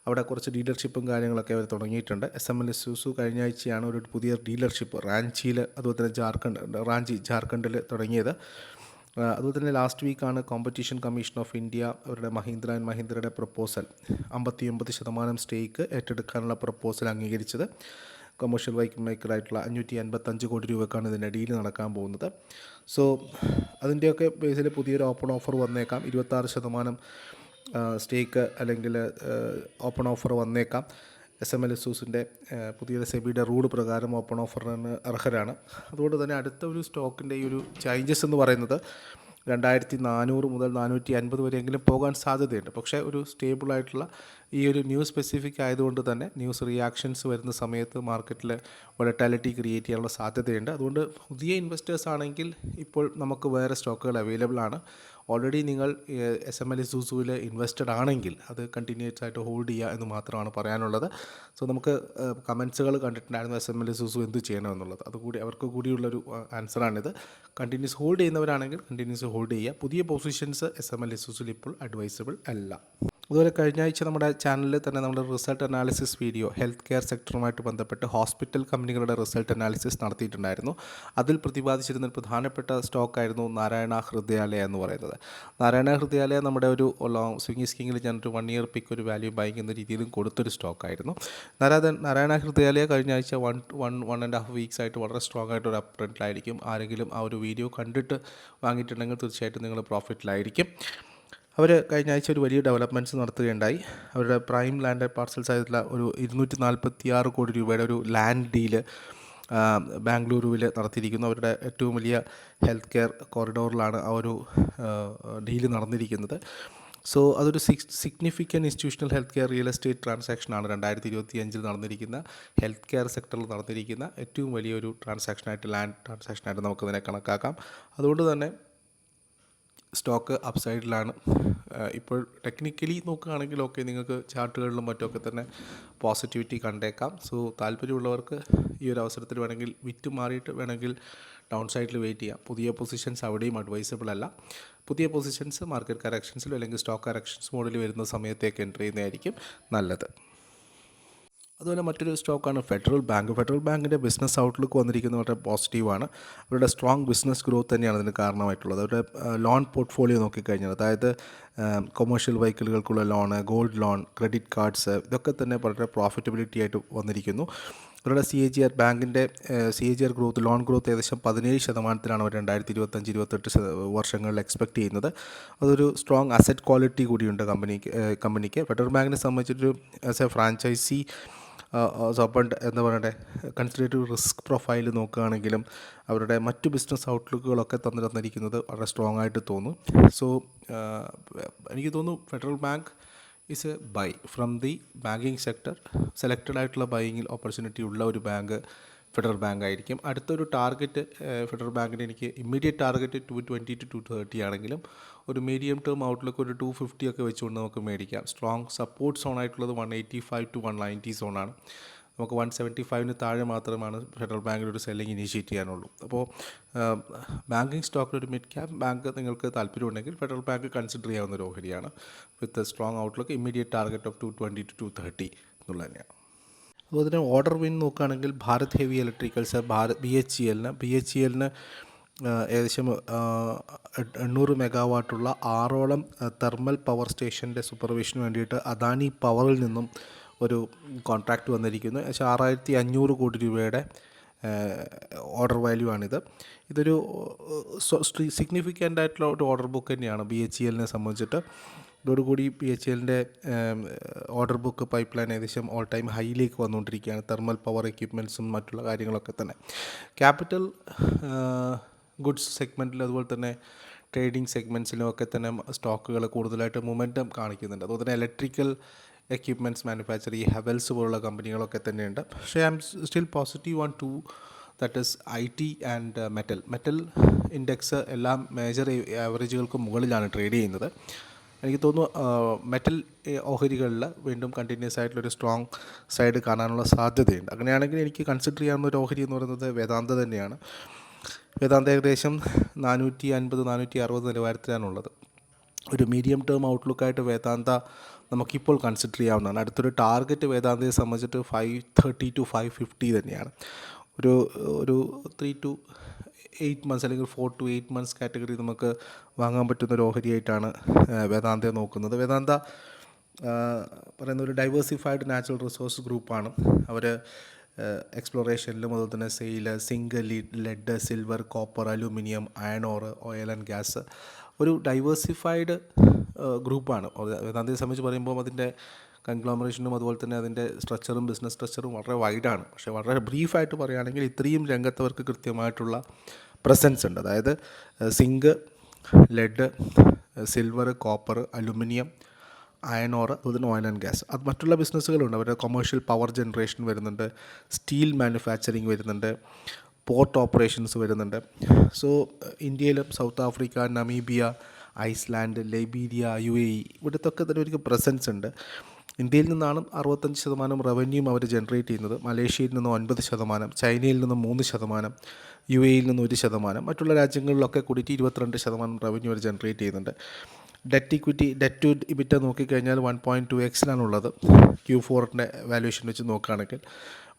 അവിടെ കുറച്ച് ഡീലർഷിപ്പും കാര്യങ്ങളൊക്കെ അവർ തുടങ്ങിയിട്ടുണ്ട്. എസ് എം എൽ ഇസൂസു കഴിഞ്ഞ ആഴ്ചയാണ് ഒരു പുതിയ ഡീലർഷിപ്പ് റാഞ്ചിയിൽ അതുപോലെ തന്നെ ജാർഖണ്ഡ് റാഞ്ചി ജാർഖണ്ഡിൽ തുടങ്ങിയത്. അതുപോലെ തന്നെ ലാസ്റ്റ് വീക്കാണ് കോമ്പറ്റീഷൻ കമ്മീഷൻ ഓഫ് ഇന്ത്യ അവരുടെ മഹീന്ദ്ര ആൻഡ് മഹീന്ദ്രയുടെ പ്രപ്പോസൽ അമ്പത്തി ഒമ്പത് ശതമാനം സ്റ്റേക്ക് ഏറ്റെടുക്കാനുള്ള പ്രപ്പോസൽ അംഗീകരിച്ചത്. കൊമേഴ്ഷ്യൽ ബൈക്ക് മേക്കറായിട്ടുള്ള അഞ്ഞൂറ്റി അൻപത്തഞ്ച് കോടി രൂപക്കാണ് ഇതിന്റെ ഡീൽ നടക്കാൻ പോകുന്നത്. സോ അതിന്റെയൊക്കെ ബേസിൽ പുതിയൊരു ഓപ്പൺ ഓഫർ വന്നേക്കാം. ഇരുപത്താറ് ശതമാനം സ്റ്റേക്ക് അല്ലെങ്കിൽ ഓപ്പൺ ഓഫർ വന്നേക്കാം. എസ് എം എൽ എസൂസിന്റെ പുതിയ സെബിയുടെ റൂൾ പ്രകാരം ഓപ്പൺ ഓഫറിന് അർഹരാണ്. അതുകൊണ്ട് തന്നെ അടുത്ത ഒരു സ്റ്റോക്കിന്റെ ഈ ഒരു ചേഞ്ചസ് എന്ന് പറയുന്നത് രണ്ടായിരത്തി നാനൂറ് മുതൽ നാനൂറ്റി അൻപത് വരെയെങ്കിലും പോകാൻ സാധ്യതയുണ്ട്. പക്ഷേ ഒരു സ്റ്റേബിൾ ആയിട്ടുള്ള ഈ ഒരു ന്യൂസ് സ്പെസിഫിക് ആയതുകൊണ്ട് തന്നെ ന്യൂസ് റിയാക്ഷൻസ് വരുന്ന സമയത്ത് മാർക്കറ്റിൽ വൊളറ്റാലിറ്റി ക്രിയേറ്റ് ചെയ്യാനുള്ള സാധ്യതയുണ്ട്. അതുകൊണ്ട് പുതിയ ഇൻവെസ്റ്റേഴ്സ് ആണെങ്കിൽ ഇപ്പോൾ നമുക്ക് വേറെ സ്റ്റോക്കുകൾ അവൈലബിൾ ആണ്. ഓൾറെഡി നിങ്ങൾ എസ് എം എൽ സൂസുവിൽ ഇൻവെസ്റ്റഡ് ആണെങ്കിൽ അത് കണ്ടിന്യൂസ് ആയിട്ട് ഹോൾഡ് ചെയ്യുക എന്ന് മാത്രമാണ് പറയാനുള്ളത്. സോ നമുക്ക് കമൻസുകൾ കണ്ടിട്ടുണ്ടായിരുന്നു എസ് എം എൽ സൂസു എന്ത് ചെയ്യണമെന്നുള്ളത് അതുകൂടി അവർക്ക് കൂടിയുള്ളൊരു ആൻസറാണിത് കണ്ടിന്യൂസ് ഹോൾഡ് ചെയ്യുന്നവരാണെങ്കിൽ കണ്ടിന്യൂസ് ഹോൾഡ് ചെയ്യുക. പുതിയ പൊസിഷൻസ് എസ് എം എൽ സൂസിൽ ഇപ്പോൾ അഡ്വൈസബിൾ അല്ല. അതുപോലെ കഴിഞ്ഞ ആഴ്ച നമ്മുടെ ചാനലിൽ തന്നെ നമ്മുടെ result analysis video health care സെക്ടറുമായിട്ട് ബന്ധപ്പെട്ട് ഹോസ്പിറ്റൽ കമ്പനികളുടെ റിസൾട്ട് അനാലിസിസ് നടത്തിയിട്ടുണ്ടായിരുന്നു. അതിൽ പ്രതിപാദിച്ചിരുന്ന ഒരു പ്രധാനപ്പെട്ട സ്റ്റോക്കായിരുന്നു നാരായണ ഹൃദയാലയ എന്ന് പറയുന്നത്. നാരായണ ഹൃദയാലയ നമ്മുടെ ഒരു ലോങ് സ്വിംഗ് സ്കിങ്ങിൽ ഞാനൊരു വൺ ഇയർ പിക്ക് ഒരു വാല്യൂ ബൈങ് എന്ന രീതിയിലും കൊടുത്തൊരു സ്റ്റോക്കായിരുന്നു നാരായണ നാരായണ ഹൃദയാലയ കഴിഞ്ഞ ആഴ്ച one one one and half weeks ആയിട്ട് വളരെ സ്ട്രോങ് ആയിട്ട് ഒരു അപ്രന്റിലായിരിക്കും ആരെങ്കിലും ആ ഒരു വീഡിയോ കണ്ടിട്ട് വാങ്ങിയിട്ടുണ്ടെങ്കിൽ തീർച്ചയായിട്ടും നിങ്ങൾ പ്രോഫിറ്റിലായിരിക്കും അവർ കഴിഞ്ഞ ആഴ്ച ഒരു വലിയ ഡെവലപ്മെന്റ്സ് നടത്തുകയുണ്ടായി. അവരുടെ പ്രൈം ലാൻഡ് പാർസൽസ് ആയിട്ടുള്ള ഒരു ഇരുന്നൂറ്റി നാൽപ്പത്തി ആറ് കോടി രൂപയുടെ ഒരു ലാൻഡ് ഡീൽ ബാംഗ്ലൂരുവിൽ നടത്തിയിരിക്കുന്നു. അവരുടെ ഏറ്റവും വലിയ ഹെൽത്ത് കെയർ കോറിഡോറിലാണ് ആ ഒരു ഡീൽ നടന്നിരിക്കുന്നത്. സോ അതൊരു സിക് significant institutional health care real estate ട്രാൻസാക്ഷനാണ് രണ്ടായിരത്തി ഇരുപത്തി അഞ്ചിൽ നടന്നിരിക്കുന്ന. ഹെൽത്ത് കെയർ സെക്ടറിൽ നടന്നിരിക്കുന്ന ഏറ്റവും വലിയൊരു ട്രാൻസാക്ഷനായിട്ട് ലാൻഡ് ട്രാൻസാക്ഷനായിട്ട് നമുക്കതിനെ കണക്കാക്കാം. അതുകൊണ്ട് തന്നെ സ്റ്റോക്ക് അപ്സൈഡിലാണ്. ഇപ്പോൾ ടെക്നിക്കലി നോക്കുകയാണെങ്കിൽ ഓക്കെ നിങ്ങൾക്ക് ചാർട്ടുകളിലും മറ്റുമൊക്കെ തന്നെ പോസിറ്റിവിറ്റി കണ്ടേക്കാം. സോ താല്പര്യമുള്ളവർക്ക് ഈ ഒരു അവസരത്തിൽ വേണമെങ്കിൽ വിറ്റ് മാറിയിട്ട് വേണമെങ്കിൽ ഡൗൺ സൈഡിൽ വെയിറ്റ് ചെയ്യാം. പുതിയ പൊസിഷൻസ് അവിടെയും അഡ്വൈസബിൾ അല്ല. പുതിയ പൊസിഷൻസ് മാർക്കറ്റ് കറക്ഷൻസിലോ അല്ലെങ്കിൽ സ്റ്റോക്ക് കറക്ഷൻസ് മോഡിൽ വരുന്ന സമയത്തേക്ക് എന്റർ ചെയ്യുന്നതായിരിക്കും നല്ലത്. അതുപോലെ മറ്റൊരു സ്റ്റോക്കാണ് ഫെഡറൽ ബാങ്ക്. ഫെഡറൽ ബാങ്കിന്റെ ബിസിനസ് ഔട്ട്ലുക്ക് വന്നിരിക്കുന്നത് വളരെ പോസിറ്റീവാണ്. അവരുടെ സ്ട്രോങ് ബിസിനസ് ഗ്രോത്ത് തന്നെയാണ് അതിന് കാരണമായിട്ടുള്ളത്. അവരുടെ ലോൺ പോർട്ട്ഫോളിയോ നോക്കിക്കഴിഞ്ഞാൽ അതായത് commercial വെഹിക്കിളുകൾക്കുള്ള loan gold loan credit cards ഇതൊക്കെ തന്നെ വളരെ പ്രോഫിറ്റബിലിറ്റി ആയിട്ട് വന്നിരിക്കുന്നു. അവരുടെ സി എ ജി ആർ ബാങ്കിന്റെ C A G R growth loan growth ഏകദേശം പതിനേഴ് ശതമാനത്തിലാണ് അവർ രണ്ടായിരത്തി ഇരുപത്തഞ്ച് ഇരുപത്തെട്ട് വർഷങ്ങളിൽ എക്സ്പെക്ട് ചെയ്യുന്നത്. അതൊരു സ്ട്രോങ് അസറ്റ് ക്വാളിറ്റി കൂടിയുണ്ട് കമ്പനിക്ക് കമ്പനിക്ക്. ഫെഡറൽ ബാങ്കിനെ സംബന്ധിച്ചൊരു ആസ് എ ഫ്രാഞ്ചൈസി സോപ്പണ്ട് എന്താ പറയണ്ടേ കൺസിഡറേറ്റീവ് റിസ്ക് പ്രൊഫൈൽ നോക്കുകയാണെങ്കിലും അവരുടെ മറ്റു ബിസിനസ് ഔട്ട്ലുക്കുകളൊക്കെ തന്നു തന്നിരിക്കുന്നത് വളരെ സ്ട്രോങ് ആയിട്ട് തോന്നും. സോ എനിക്ക് തോന്നുന്നു Federal Bank is a buy from the banking sector selected ആയിട്ടുള്ള ബൈയിങ്ങിൽ ഓപ്പർച്യൂണിറ്റി ഉള്ള ഒരു ബാങ്ക് ഫെഡറൽ ബാങ്ക് ആയിരിക്കും അടുത്തൊരു ടാർഗറ്റ് ഫെഡറൽ ബാങ്കിന് എനിക്ക് immediate target two twenty to two thirty ആണെങ്കിലും ഒരു മീഡിയം ടേം ഔട്ട്ലുക്ക് ഒരു ടു ഫിഫ്റ്റി ഒക്കെ വെച്ചുകൊണ്ട് നമുക്ക് മേടിക്കാം. സ്ട്രോങ് സപ്പോർട്ട് സോൺ ആയിട്ടുള്ളത് one eighty five to one ninety സോണാണ് നമുക്ക് വൺ സെവന്റി ഫൈവിന് താഴെ മാത്രമാണ് ഫെഡറൽ ബാങ്കിൽ ഒരു സെല്ലിംഗ് ഇനീഷ്യേറ്റ് ചെയ്യാനുള്ളൂ. അപ്പോൾ ബാങ്കിങ് സ്റ്റോക്കിൽ ഒരു മിഡ് ക്യാപ് ബാങ്ക് നിങ്ങൾക്ക് താല്പര്യമുണ്ടെങ്കിൽ ഫെഡറൽ ബാങ്ക് കൺസിഡർ ചെയ്യാവുന്ന ഒരു ഓഹരിയാണ്. With strong outlook immediate target of two twenty to two thirty എന്നുള്ളത് തന്നെയാണ്. അതുപോലെ തന്നെ ഓർഡർ വിൻ നോക്കുകയാണെങ്കിൽ Bharat Heavy Electricals Bharat B H E എല്ലിന് ബി എച്ച് ഇ എല്ലിന് ഏകദേശം എണ്ണൂറ് മെഗാവാട്ടുള്ള ആറോളം തെർമൽ പവർ സ്റ്റേഷന്റെ സൂപ്പർവിഷന് വേണ്ടിയിട്ട് അദാനി പവറിൽ നിന്നും ഒരു കോൺട്രാക്റ്റ് വന്നിരിക്കുന്നു. ഏകദേശം ആറായിരത്തി അഞ്ഞൂറ് കോടി രൂപയുടെ ഓർഡർ വാല്യൂ ആണിത്. ഇതൊരു സിഗ്നിഫിക്കന്റ് ആയിട്ടുള്ള ഒരു ഓർഡർ ബുക്ക് തന്നെയാണ് ബി എച്ച് ഇ എല്ലിനെ സംബന്ധിച്ചിട്ട്. ഇതോടുകൂടി പി എച്ച് എല്ലിന്റെ ഓർഡർ ബുക്ക് പൈപ്പ് ലൈൻ ഏകദേശം ഓൾ ടൈം ഹൈയിലേക്ക് വന്നുകൊണ്ടിരിക്കുകയാണ്. തെർമൽ പവർ എക്യുപ്മെന്റ്സും മറ്റുള്ള കാര്യങ്ങളൊക്കെ തന്നെ. ക്യാപിറ്റൽ ഗുഡ്സ് സെഗ്മെന്റിൽ അതുപോലെ തന്നെ ട്രേഡിംഗ് സെഗ്മെന്റ്സിലും ഒക്കെ തന്നെ സ്റ്റോക്കുകൾ കൂടുതലായിട്ട് മൊമെന്റം കാണിക്കുന്നുണ്ട്. അതുപോലെ തന്നെ ഇലക്ട്രിക്കൽ എക്യുപ്മെന്റ്സ് മാനുഫാക്ചർ ഈ ഹെവൽസ് പോലുള്ള കമ്പനികളൊക്കെ തന്നെയുണ്ട്. പക്ഷേ I'm still positive on to that is I T and metal metal index എല്ലാ മേജർ ആവറേജുകൾക്കും മുകളിലാണ് ട്രേഡ് ചെയ്യുന്നത്. എനിക്ക് തോന്നുന്നു മെറ്റൽ ഓഹരികളിൽ വീണ്ടും കണ്ടിന്യൂസ് ആയിട്ടുള്ള ഒരു സ്ട്രോങ് സൈഡ് കാണാനുള്ള സാധ്യതയുണ്ട്. അങ്ങനെയാണെങ്കിൽ എനിക്ക് കൺസിഡർ ചെയ്യാവുന്ന ഒരു ഓഹരി എന്ന് പറയുന്നത് വേദാന്ത തന്നെയാണ്. വേദാന്ത ഏകദേശം നാനൂറ്റി അൻപത് നാനൂറ്റി അറുപത് നിലവാരത്തിലാണുള്ളത്. ഒരു മീഡിയം ടേം ഔട്ട്ലുക്കായിട്ട് വേദാന്ത നമുക്കിപ്പോൾ കൺസിഡർ ചെയ്യാവുന്നതാണ്. അടുത്തൊരു ടാർഗറ്റ് വേദാന്തയെ സംബന്ധിച്ചിട്ട് five thirty to five fifty തന്നെയാണ്. ഒരു ഒരു ത്രീ ടു എയ്റ്റ് മന്ത്സ് അല്ലെങ്കിൽ four to eight months category നമുക്ക് വാങ്ങാൻ പറ്റുന്ന ഒരു ഓഹരിയായിട്ടാണ് വേദാന്തയെ നോക്കുന്നത്. വേദാന്ത പറയുന്ന ഒരു ഡൈവേഴ്സിഫൈഡ് നാച്ചുറൽ റിസോഴ്സ് ഗ്രൂപ്പാണ്. അവർ എക്സ്പ്ലോറേഷനിലും അതുപോലെ തന്നെ sale zinc lead silver copper aluminium iron ore oil and gas ഒരു ഡൈവേഴ്സിഫൈഡ് ഗ്രൂപ്പാണ്. വേദാന്തയെ സംബന്ധിച്ച് പറയുമ്പോൾ അതിന്റെ കൺഗ്ലോമറേഷനും അതുപോലെ തന്നെ അതിന്റെ സ്ട്രക്ചറും ബിസിനസ് സ്ട്രക്ചറും വളരെ വൈഡാണ് പക്ഷേ വളരെ ബ്രീഫായിട്ട് പറയുകയാണെങ്കിൽ ഇത്രയും രംഗത്തവർക്ക് കൃത്യമായിട്ടുള്ള പ്രസൻസ് ഉണ്ട്. അതായത് zinc lead silver copper aluminium iron ore അതുപോലെ ഓയിൽ ആൻഡ് ഗ്യാസ് അത് മറ്റുള്ള ബിസിനസ്സുകളുണ്ട് അവരുടെ കൊമേഴ്ഷ്യൽ പവർ ജനറേഷൻ വരുന്നുണ്ട്. സ്റ്റീൽ മാനുഫാക്ചറിങ് വരുന്നുണ്ട്. പോർട്ട് ഓപ്പറേഷൻസ് വരുന്നുണ്ട്. സോ ഇന്ത്യയിലും South Africa Namibia Iceland Liberia U A E ഇവിടുത്തൊക്കെ തന്നെ ഒരു പ്രസൻസ് ഉണ്ട്. ഇന്ത്യയിൽ നിന്നാണ് അറുപത്തഞ്ച് ശതമാനം റവന്യൂം അവർ ജനറേറ്റ് ചെയ്യുന്നത്. മലേഷ്യയിൽ നിന്ന് ഒൻപത് ശതമാനം ചൈനയിൽ നിന്ന് മൂന്ന് ശതമാനം യു എയിൽ നിന്ന് ഒരു ശതമാനം മറ്റുള്ള രാജ്യങ്ങളിലൊക്കെ കൂടിയിട്ട് ഇരുപത്തിരണ്ട് ശതമാനം റവന്യൂ അവർ ജനറേറ്റ് ചെയ്യുന്നുണ്ട്. Debt equity debt to EBITDA നോക്കിക്കഴിഞ്ഞാൽ വൺ പോയിന്റ് ടു എക്സിലാണുള്ളത് ക്യൂ ഫോറിന്റെ വാല്യൂഷൻ വെച്ച് നോക്കുകയാണെങ്കിൽ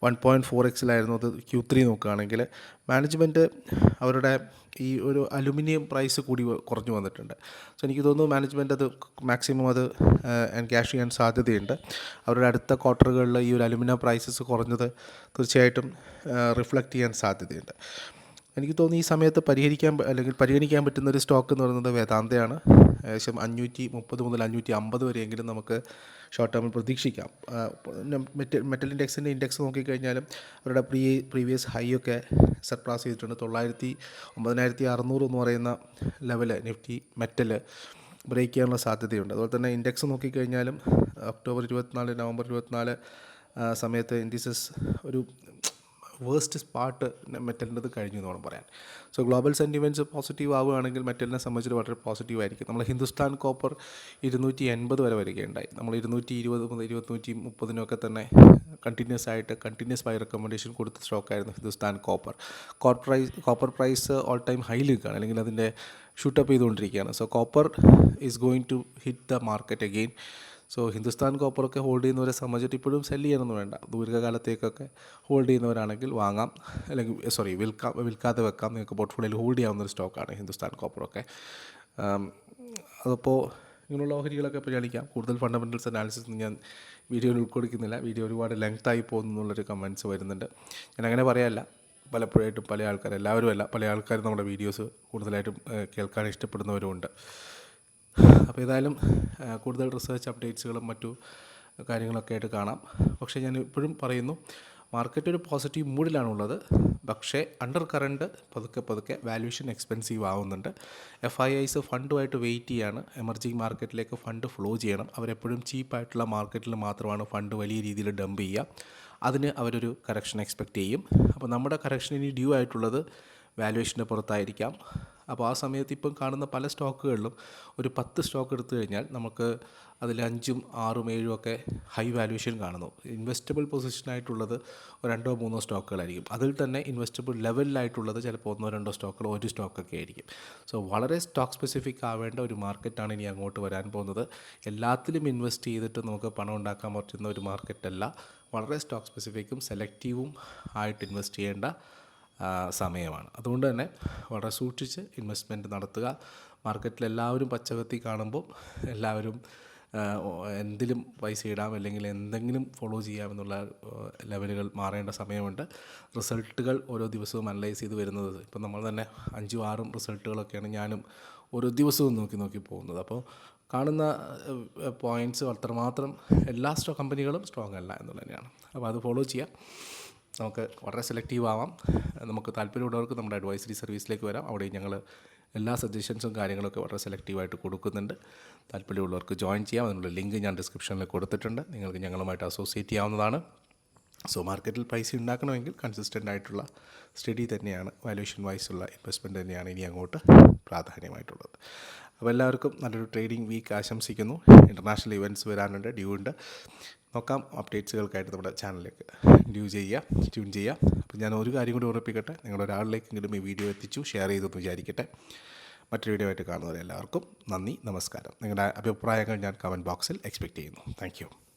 വൺ പോയിന്റ് ഫോർ എക്സിലായിരുന്നു അത് ക്യൂ ത്രീ നോക്കുകയാണെങ്കിൽ. മാനേജ്മെന്റ് അവരുടെ ഈ ഒരു അലുമിനിയം പ്രൈസ് കൂടി കുറഞ്ഞു വന്നിട്ടുണ്ട്. സോ എനിക്ക് തോന്നുന്നു മാനേജ്മെന്റ് അത് മാക്സിമം അത് ക്യാഷ് ചെയ്യാൻ സാധ്യതയുണ്ട്. അവരുടെ അടുത്ത ക്വാർട്ടറുകളിൽ ഈ ഒരു അലുമിനിയം പ്രൈസസ് കുറഞ്ഞത് തീർച്ചയായിട്ടും റിഫ്ലക്റ്റ് ചെയ്യാൻ സാധ്യതയുണ്ട്. എനിക്ക് തോന്നി ഈ സമയത്ത് പരിഹരിക്കാൻ അല്ലെങ്കിൽ പരിഗണിക്കാൻ പറ്റുന്ന ഒരു സ്റ്റോക്ക് എന്ന് പറയുന്നത് വേദാന്തയാണ്. ഏകദേശം അഞ്ഞൂറ്റി മുപ്പത് മുതൽ അഞ്ഞൂറ്റി അമ്പത് വരെയെങ്കിലും നമുക്ക് ഷോർട്ട് ടേമിൽ പ്രതീക്ഷിക്കാം. മെറ്റൽ മെറ്റൽ ഇൻഡെക്സിന്റെ ഇൻഡെക്സ് നോക്കിക്കഴിഞ്ഞാലും അവരുടെ പ്രീ പ്രീവിയസ് ഹൈ ഒക്കെ സർപ്രാസ് ചെയ്തിട്ടുണ്ട്. തൊള്ളായിരത്തി ഒമ്പതിനായിരത്തി അറുന്നൂറ് എന്ന് പറയുന്ന ലെവൽ നിഫ്റ്റി മെറ്റൽ ബ്രേക്ക് ചെയ്യാനുള്ള സാധ്യതയുണ്ട്. അതുപോലെ തന്നെ ഇൻഡെക്സ് നോക്കിക്കഴിഞ്ഞാലും ഒക്ടോബർ ഇരുപത്തിനാല് നവംബർ ഇരുപത്തിനാല് സമയത്ത് ഇൻഡിസസ് ഒരു വേസ്റ്റ് പാർട്ട് മെറ്റലിന്റെത് കഴിഞ്ഞു എന്ന് വേണം പറയാൻ. സോ ഗ്ലോബൽ സെന്റിമെന്റ്സ് പോസിറ്റീവ് ആവുകയാണെങ്കിൽ മെറ്റലിനെ സംബന്ധിച്ച് വളരെ പോസിറ്റീവ് ആയിരിക്കും. നമ്മൾ ഹിന്ദുസ്ഥാൻ കോപ്പർ ഇരുന്നൂറ്റി എൺപത് വരെ വരികയുണ്ടായി. നമ്മൾ ഇരുന്നൂറ്റി ഇരുപത് മുതൽ ഇരുപത്തിനൂറ്റി മുപ്പതിനൊക്കെ തന്നെ കണ്ടിന്യൂസ് ആയിട്ട് കണ്ടിന്യൂസ് ബൈ റെക്കമെൻഡേഷൻ കൊടുത്ത സ്റ്റോക്കായിരുന്നു Hindustan copper copper copper price all time high ലിക്കാണ് അല്ലെങ്കിൽ അതിന്റെ ഷൂട്ടപ്പ് ചെയ്തുകൊണ്ടിരിക്കുകയാണ്. So copper is going to hit the market again so Hindustan കോപ്പറൊക്കെ hold ചെയ്യുന്നവരെ സംബന്ധിച്ചിട്ട് ഇപ്പോഴും സെൽ ചെയ്യണമെന്ന് വേണ്ട. ദീർഘകാലത്തേക്കൊക്കെ ഹോൾഡ് ചെയ്യുന്നവരാണെങ്കിൽ വാങ്ങാം. അല്ലെങ്കിൽ സോറി വിൽക്കാം വിൽക്കാതെ വെക്കാം. നിങ്ങൾക്ക് പോർട്ട്ഫോളിയോയിൽ ഹോൾഡ് ചെയ്യാവുന്ന ഒരു സ്റ്റോക്കാണ് ഹിന്ദുസ്ഥാൻ കോപ്പറൊക്കെ അതിപ്പോൾ ഇങ്ങനെയുള്ള ഓഹരികളൊക്കെ പരിഗണിക്കാം കൂടുതൽ ഫണ്ടമെന്റൽസ് അനാലിസിസ് ഞാൻ വീഡിയോയിൽ ഉൾക്കൊള്ളിക്കുന്നില്ല വീഡിയോ ഒരുപാട് ലെങ്തായി പോകുന്നു എന്നുള്ളൊരു കമന്റ്സ് വരുന്നുണ്ട്. ഞാൻ അങ്ങനെ പറയാമല്ല പലപ്പോഴായിട്ടും പല ആൾക്കാർ എല്ലാവരും അല്ല പല ആൾക്കാരും നമ്മുടെ വീഡിയോസ് കൂടുതലായിട്ടും കേൾക്കാൻ ഇഷ്ടപ്പെടുന്നവരുമുണ്ട്. അപ്പോൾ ഏതായാലും കൂടുതൽ റിസർച്ച് അപ്ഡേറ്റ്സുകളും മറ്റു കാര്യങ്ങളൊക്കെ ആയിട്ട് കാണാം. പക്ഷേ ഞാൻ ഇപ്പോഴും പറയുന്നു മാർക്കറ്റ് ഒരു പോസിറ്റീവ് മൂഡിലാണുള്ളത്. പക്ഷേ അണ്ടർ കറണ്ട് പതുക്കെ പതുക്കെ വാല്യൂഷൻ എക്സ്പെൻസീവ് ആവുന്നുണ്ട്. എഫ് ഐ ഐസ് ഫണ്ടുമായിട്ട് വെയിറ്റ് ചെയ്യാണ്. എമർജിങ് മാർക്കറ്റിലേക്ക് ഫണ്ട് ഫ്ലോ ചെയ്യണം. അവരെപ്പോഴും ചീപ്പായിട്ടുള്ള മാർക്കറ്റിൽ മാത്രമാണ് ഫണ്ട് വലിയ രീതിയിൽ ഡംപ് ചെയ്യുക. അതിന് അവരൊരു കറക്ഷൻ എക്സ്പെക്റ്റ് ചെയ്യും. അപ്പോൾ നമ്മുടെ കറക്ഷൻ ഇനി ഡ്യൂ ആയിട്ടുള്ളത് വാല്യുവേഷന്റെ പുറത്തായിരിക്കാം. അപ്പോൾ ആ സമയത്ത് ഇപ്പം കാണുന്ന പല സ്റ്റോക്കുകളിലും ഒരു പത്ത് സ്റ്റോക്ക് എടുത്തു കഴിഞ്ഞാൽ നമുക്ക് അതിൽ അഞ്ചും ആറും ഏഴും ഒക്കെ ഹൈ വാല്യൂഷൻ കാണുന്നു. ഇൻവെസ്റ്റബിൾ പൊസിഷനായിട്ടുള്ളത് രണ്ടോ മൂന്നോ സ്റ്റോക്കുകളായിരിക്കും. അതിൽ തന്നെ ഇൻവെസ്റ്റബിൾ ലെവലിലായിട്ടുള്ളത് ചിലപ്പോൾ ഒന്നോ രണ്ടോ സ്റ്റോക്കുകളോ ഒരു സ്റ്റോക്കൊക്കെ ആയിരിക്കും. സോ വളരെ സ്റ്റോക്ക് സ്പെസിഫിക് ആവേണ്ട ഒരു മാർക്കറ്റാണ് ഇനി അങ്ങോട്ട് വരാൻ പോകുന്നത്. എല്ലാത്തിലും ഇൻവെസ്റ്റ് ചെയ്തിട്ട് നമുക്ക് പണം ഉണ്ടാക്കാൻ പറ്റുന്ന ഒരു മാർക്കറ്റല്ല. വളരെ സ്റ്റോക്ക് സ്പെസിഫിക്കും സെലക്റ്റീവും ആയിട്ട് ഇൻവെസ്റ്റ് ചെയ്യേണ്ട സമയമാണ്. അതുകൊണ്ട് തന്നെ വളരെ സൂക്ഷിച്ച് ഇൻവെസ്റ്റ്മെന്റ് നടത്തുക. മാർക്കറ്റിൽ എല്ലാവരും പച്ചകത്തി കാണുമ്പോൾ എല്ലാവരും എന്തിലും പൈസ ഇടാം അല്ലെങ്കിൽ എന്തെങ്കിലും ഫോളോ ചെയ്യാമെന്നുള്ള ലെവലുകൾ മാറേണ്ട സമയമുണ്ട്. റിസൾട്ടുകൾ ഓരോ ദിവസവും അനലൈസ് ചെയ്ത് വരുന്നത്. ഇപ്പം നമ്മൾ തന്നെ അഞ്ചും ആറും റിസൾട്ടുകളൊക്കെയാണ് ഞാനും ഓരോ ദിവസവും നോക്കി നോക്കി പോകുന്നത്. അപ്പോൾ കാണുന്ന പോയിന്റ്സ് അത്രമാത്രം എല്ലാ സ്റ്റോ കമ്പനികളും സ്ട്രോങ് അല്ല എന്നുള്ളത് തന്നെയാണ്. അപ്പോൾ അത് ഫോളോ ചെയ്യാം. നമുക്ക് വളരെ സെലക്റ്റീവ് ആവാം. നമുക്ക് താല്പര്യമുള്ളവർക്ക് നമ്മുടെ അഡ്വൈസറി സർവീസിലേക്ക് വരാം. അവിടെ ഞങ്ങൾ എല്ലാ സജഷൻസും കാര്യങ്ങളൊക്കെ വളരെ സെലക്റ്റീവായിട്ട് കൊടുക്കുന്നുണ്ട്. താല്പര്യമുള്ളവർക്ക് ജോയിൻ ചെയ്യാം. അതിനുള്ള ലിങ്ക് ഞാൻ ഡിസ്ക്രിപ്ഷനിൽ കൊടുത്തിട്ടുണ്ട്. നിങ്ങൾക്ക് ഞങ്ങളുമായിട്ട് അസോസിയേറ്റ് ചെയ്യാവുന്നതാണ്. സോ മാർക്കറ്റിൽ പൈസ ഉണ്ടാക്കണമെങ്കിൽ കൺസിസ്റ്റന്റ് ആയിട്ടുള്ള സ്റ്റഡി തന്നെയാണ്. വാല്യൂഷൻ വൈസുള്ള ഇൻവെസ്റ്റ്മെന്റ് തന്നെയാണ് ഇനി അങ്ങോട്ട് പ്രാധാന്യമായിട്ടുള്ളത്. അപ്പോൾ എല്ലാവർക്കും നല്ലൊരു ട്രേഡിംഗ് വീക്ക് ആശംസിക്കുന്നു. ഇന്റർനാഷണൽ ഇവന്റ്സ് വരാനുണ്ട് ഡ്യൂ ഉണ്ട് നോക്കാം അപ്ഡേറ്റ്സുകൾക്കായിട്ട് നമ്മുടെ ചാനലിലേക്ക് ഡ്യൂ ചെയ്യുക ട്യൂൺ ചെയ്യുക. അപ്പോൾ ഞാൻ ഒരു കാര്യം കൂടി ഉറപ്പിക്കട്ടെ നിങ്ങളുടെ ഒരാളിലേക്കെങ്കിലും ഈ വീഡിയോ എത്തിച്ചു ഷെയർ ചെയ്തെന്ന് വിചാരിക്കട്ടെ. മറ്റൊരു വീഡിയോ ആയിട്ട് കാണുന്നവരെ എല്ലാവർക്കും നന്ദി നമസ്കാരം. നിങ്ങളുടെ അഭിപ്രായങ്ങൾ ഞാൻ കമന്റ് ബോക്സിൽ എക്സ്പെക്റ്റ് ചെയ്യുന്നു. താങ്ക്